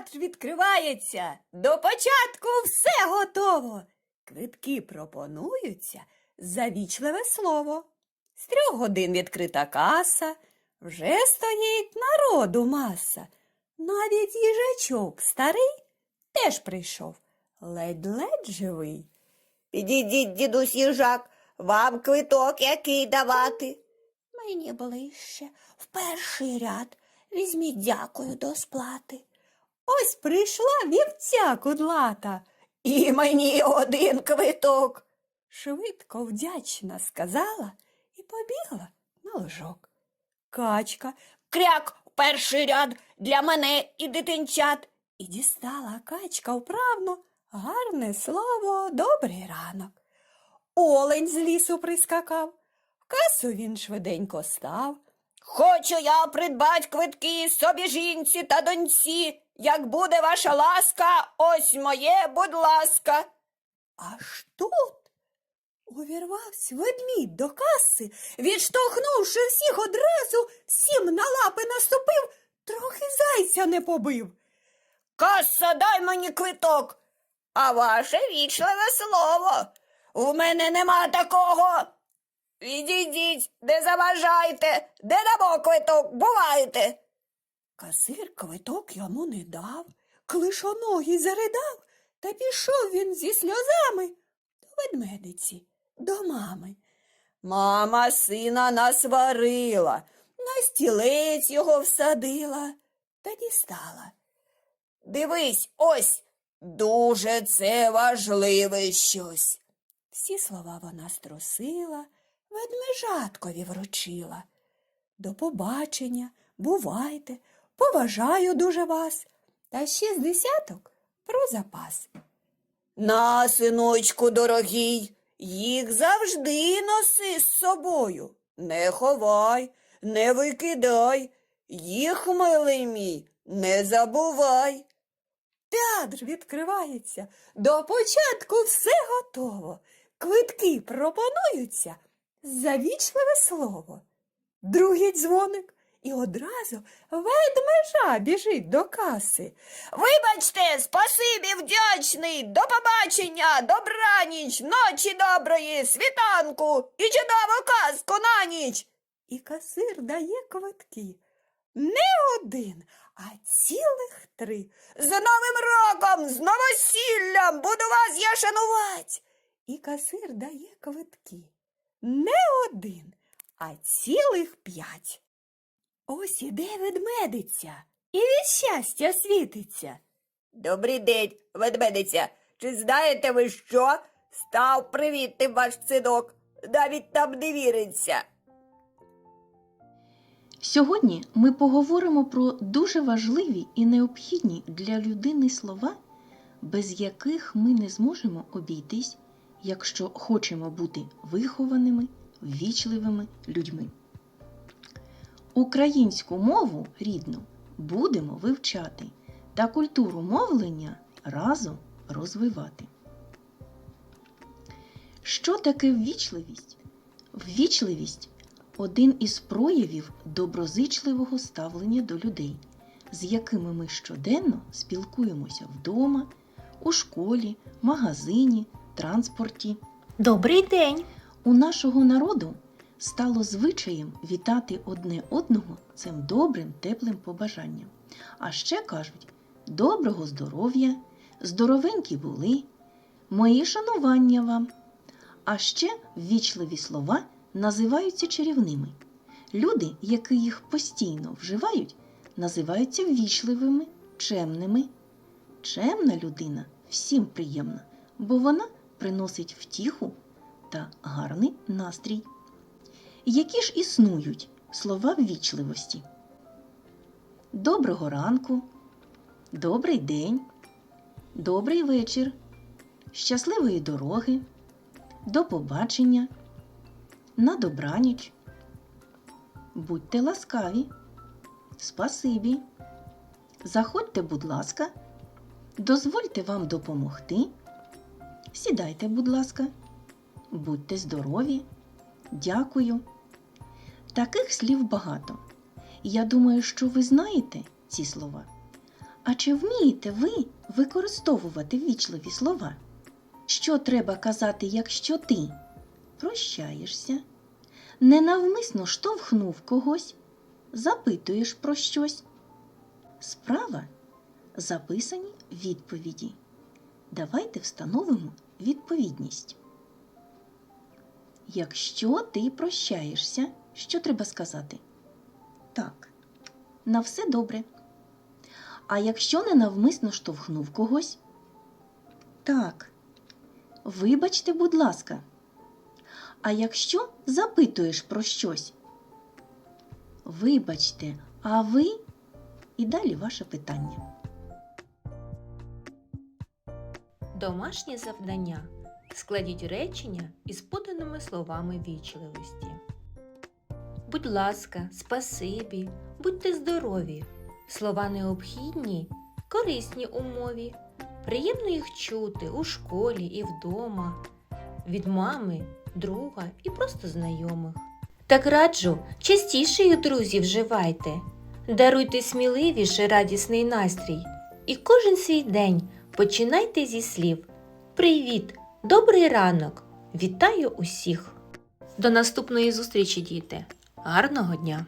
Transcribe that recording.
Театр відкривається. До початку все готово. Квитки пропонуються за вічливе слово. З трьох годин відкрита каса, вже стоїть народу маса. Навіть їжачок старий теж прийшов, ледь-ледь живий. Підійдіть, дідусь їжак, вам квиток який давати. Мені ближче, в перший ряд. Візьміть дякую до сплати. Ось прийшла вівця кудлата. І мені один квиток. Швидко вдячна сказала і побігла на ложок. Качка кряк перший ряд для мене і дитинчат. І дістала качка вправно гарне слово, добрий ранок. Олень з лісу прискакав. В касу він швиденько став. Хочу я придбать квитки собі жінці та доньці. Як буде ваша ласка, ось моє, будь ласка. Аж тут увірвався ведмідь до каси, відштовхнувши всіх одразу, всім на лапи наступив, трохи зайця не побив. Каса, дай мені квиток. А ваше вічливе слово. У мене нема такого. Відійдіть, не заважайте, де дамо квиток, бувайте. Касир квиток йому не дав, клишоногий заридав, та пішов він зі сльозами до ведмедиці, до мами. Мама сина насварила, на стілець його всадила та дістала. Дивись, ось, дуже це важливе щось. Всі слова вона струсила, ведмежаткові вручила. До побачення, бувайте, поважаю дуже вас, та ще з десяток про запас. На, синочку дорогий, їх завжди носи з собою. Не ховай, не викидай, їх, милий мій, не забувай. Театр відкривається, до початку все готово. Квитки пропонуються за вічливе слово. Другий дзвоник і одразу ведмежа біжить до каси. Вибачте, спасибі вдячний, до побачення, добраніч, ночі доброї, світанку і чудову казку на ніч. І касир дає квитки. Не один, а цілих три. З Новим роком, з новосіллям буду вас я шанувати. І касир дає квитки. Не один, а цілих п'ять. Ось іде ведмедиця і від щастя світиться. Добрий день, ведмедиця. Чи знаєте ви що? Став привітним ваш синок. Навіть там не віриться. Сьогодні ми поговоримо про дуже важливі і необхідні для людини слова, без яких ми не зможемо обійтись, якщо хочемо бути вихованими, ввічливими людьми. Українську мову рідну будемо вивчати та культуру мовлення разом розвивати. Що таке ввічливість? Ввічливість один із проявів доброзичливого ставлення до людей, з якими ми щоденно спілкуємося вдома, у школі, магазині, транспорті. Добрий день! У нашого народу стало звичаєм вітати одне одного цим добрим, теплим побажанням. А ще кажуть доброго здоров'я, здоровенькі були, мої шанування вам. А ще ввічливі слова називаються чарівними. Люди, які їх постійно вживають, називаються ввічливими, чемними. Чемна людина всім приємна, бо вона приносить втіху та гарний настрій. Які ж існують слова ввічливості? Доброго ранку, добрий день, добрий вечір, щасливої дороги, до побачення, на добраніч. Будьте ласкаві, спасибі. Заходьте, будь ласка, дозвольте вам допомогти. Сідайте, будь ласка, будьте здорові. Дякую. Таких слів багато. Я думаю, що ви знаєте ці слова. А чи вмієте ви використовувати ввічливі слова? Що треба казати, якщо ти прощаєшся, ненавмисно штовхнув когось, запитуєш про щось? Справа записані відповіді. Давайте встановимо відповідність. Якщо ти прощаєшся, що треба сказати? Так, на все добре. А якщо ненавмисно штовхнув когось? Так. Вибачте, будь ласка. А якщо запитуєш про щось? Вибачте, а ви? І далі ваше питання. Домашнє завдання. Складіть речення із поданими словами вічливості. Будь ласка, спасибі, будьте здорові. Слова необхідні, корисні у мові. Приємно їх чути у школі і вдома, від мами, друга і просто знайомих. Так раджу, частіше їх друзі вживайте. Даруйте сміливіше радісний настрій. І кожен свій день починайте зі слів Привіт! Добрий ранок! Вітаю усіх! До наступної зустрічі, діти! Гарного дня!